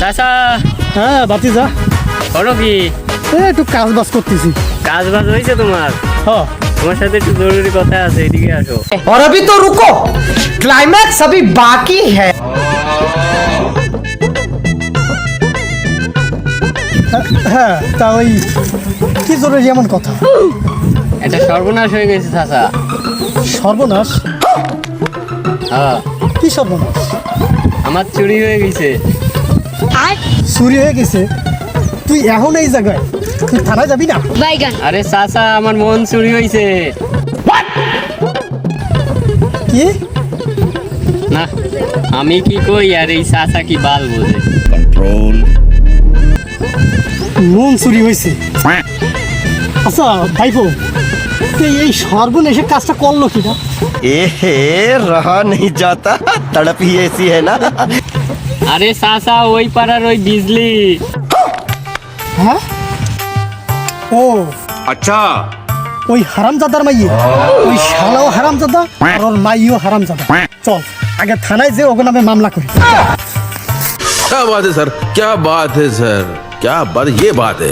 চাচা হ্যাঁ বাতি যা করো কি এ একটু কাজ বাজ করতেছি কাজ বাজ হয়েছে তোমার হ্যাঁ তোমার সাথে একটু জরুরি কথা আছে এদিকে আসো और अभी तो रुको क्लाइमैक्स अभी बाकी है হ্যাঁ তা ওই কি জরুরি এমন কথা এটা সর্বনাশ হয়ে গেছে চাচা সর্বনাশ হ্যাঁ কি সর্বনাশ আমার চুরি হয়ে গেছে। চুরি হয়ে গেছে? তুই এখন এই জায়গায়? তুই থানায় যাবি না? বাইগান। আরে চাচা আমার মন চুরি হয়েছে। কি? না আমি কি কই আর এই চাচা কি বাল বোঝে? মন চুরি হয়েছে। আচ্ছা ভাইপো তুই এই সর্বনেশে কাজটা করলো কিনা ए रहा नहीं जाता तड़प ही ऐसी है ना আরে চাচা ওই পাড়ার ওই বিজলি হ্যাঁ ও अच्छा ওই হারামজাদার মাইয়ে ওই শালাও হারামজাদা আর ওর মাইও হারামজাদা চল আগে থানায় যে ওকে নামে মামলা করি क्या बात है सर क्या बात है सर क्या बात ये बात है